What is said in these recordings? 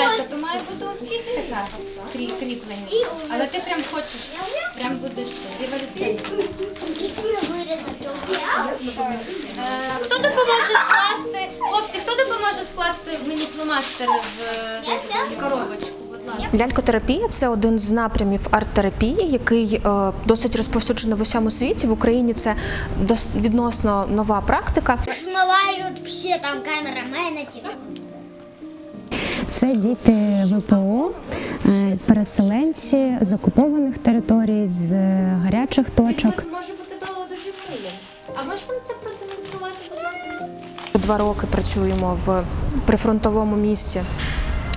лялька, то має бути у всіх така кріплення. Але ти прям хочеш, прям будеш це, революційний. Е, Хто допоможе скласти, хлопці, хто допоможе скласти мені фломастери в коробочку? Лялькотерапія це один з напрямів арт-терапії, який е, досить розповсюджений в усьому світі. В Україні це дос- відносно нова практика. Смывают все там камерамены, типа. Це діти ВПО, е, переселенці з окупованих територій, з е, гарячих точок. Може бути до, до живої. А мені це продемонструвати, будь ласка? Два роки працюємо в прифронтовому місті.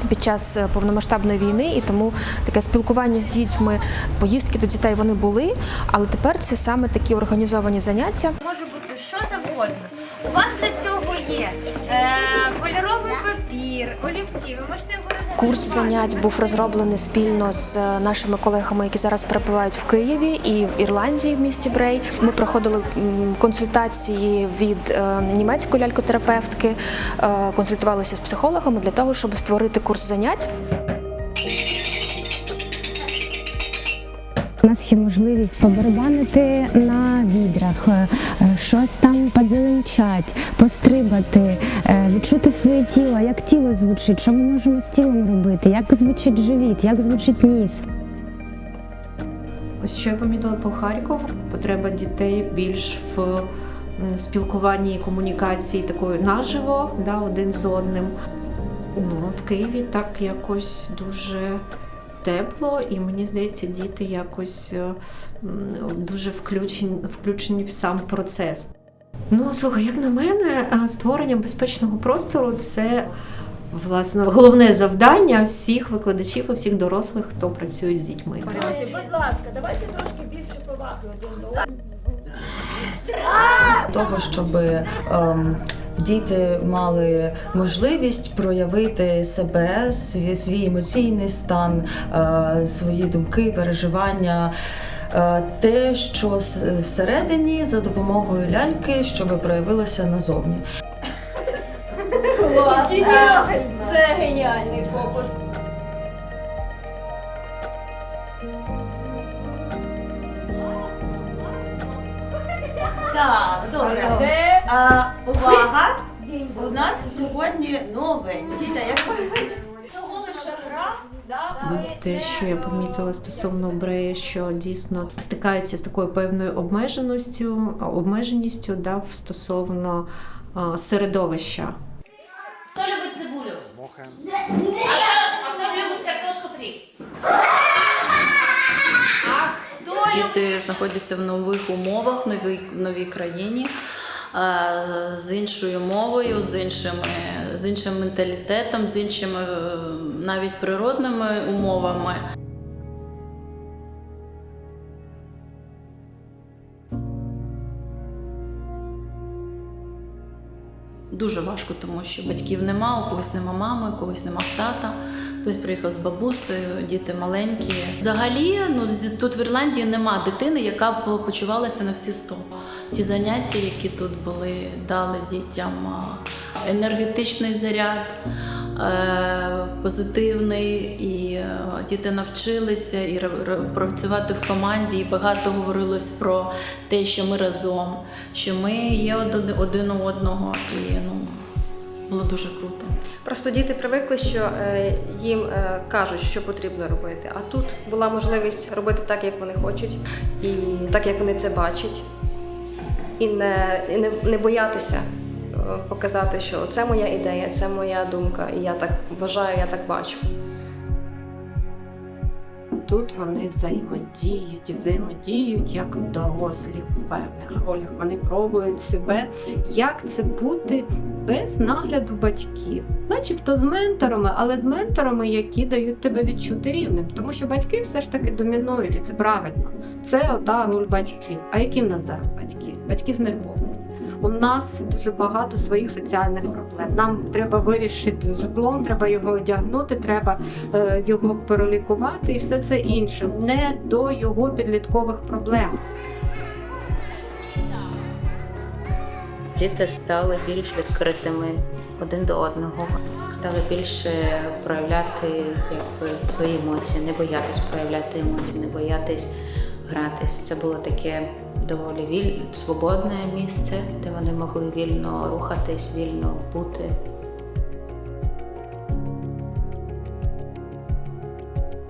Під час е, повномасштабної війни, і тому таке спілкування з дітьми, поїздки до дітей вони були, але тепер це саме такі організовані заняття. Може бути що завгодно. У вас для цього є е, кольоровий папір, олівці. Ви можете його розпакувати. Курс занять був розроблений спільно з е, нашими колегами, які зараз перебувають в Києві і в Ірландії в місті Брей. Ми проходили консультації від е, німецької лялькотерапевтки, консультувалися з психологами для того, щоб створити курс занять. У нас є можливість побарабанити на відрах, е, е, щось там подзеленчать, пострибати, е, відчути своє тіло, як тіло звучить, що ми можемо з тілом робити, як звучить живіт, як звучить ніс. Ось що я помітила по Харкову. Потреба дітей більш в спілкуванні і комунікації такою наживо, да, один з одним. Ну, в Києві так якось дуже тепло, і мені здається, діти якось е, дуже включені, включені в сам процес. Ну, слухай, як на мене, створення безпечного простору це власне головне завдання всіх викладачів і всіх дорослих, хто працює з дітьми. Друзі, будь ласка, давайте трошки більше поваги один до того, щоб ем, діти мали можливість проявити себе, свій, свій емоційний стан, е, свої думки, переживання. е, Те, що всередині за допомогою ляльки, щоб проявилося назовні. Клас! Це геніальний фокус. Так, добре. А, увага! У нас сьогодні новень. Діта, як ви звуть? Цього лише гра. Ну, Те, що я помітила стосовно Брея, що дійсно стикаються з такою певною обмеженістю, обмеженістю да, стосовно а, середовища. Хто любить цибулю? А хто любить картошку фрі? А хто любить Діти знаходяться в нових умовах, в новій, в новій країні, з іншою мовою, з іншими, з іншим менталітетом, з іншими е, навіть природними умовами. Дуже важко, тому що батьків нема, у когось нема мами, у когось нема тата. Хтось приїхав з бабусею, діти маленькі. Взагалі, ну тут в Ірландії нема дитини, яка б почувалася на всі сто. Ті заняття, які тут були, дали дітям енергетичний заряд, е, позитивний, і е, діти навчилися і ра- ра- працювати в команді. І багато говорилось про те, що ми разом, що ми є один, одного. І ну, було дуже круто. Просто діти привикли, що е, їм е, кажуть, що потрібно робити. А тут була можливість робити так, як вони хочуть, і так, як вони це бачать, і не, і не, не боятися е, показати, що це моя ідея, це моя думка, і я так вважаю, я так бачу. Тут вони взаємодіють і взаємодіють як дорослі в певних ролях. Вони пробують себе, як це бути без нагляду батьків, начебто з менторами, але з менторами, які дають тебе відчути рівним. Тому що батьки все ж таки домінують, і це правильно. Це ота роль батьків. А які в нас зараз батьки? Батьки знервовані. У нас дуже багато своїх соціальних проблем. Нам треба вирішити з житлом, треба його одягнути, треба е, його перелікувати і все це інше, не до його підліткових проблем. Діти стали більш відкритими один до одного. стали більше проявляти якби, свої емоції, не боятись проявляти емоції, не боятись гратись. Це було таке доволі віль... свободне місце, де вони могли вільно рухатись, вільно бути.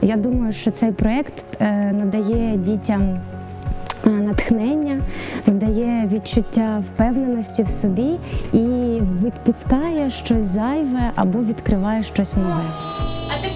Я думаю, що цей проєкт е, надає дітям е, натхнення, надає відчуття впевненості в собі і відпускає щось зайве або відкриває щось нове. А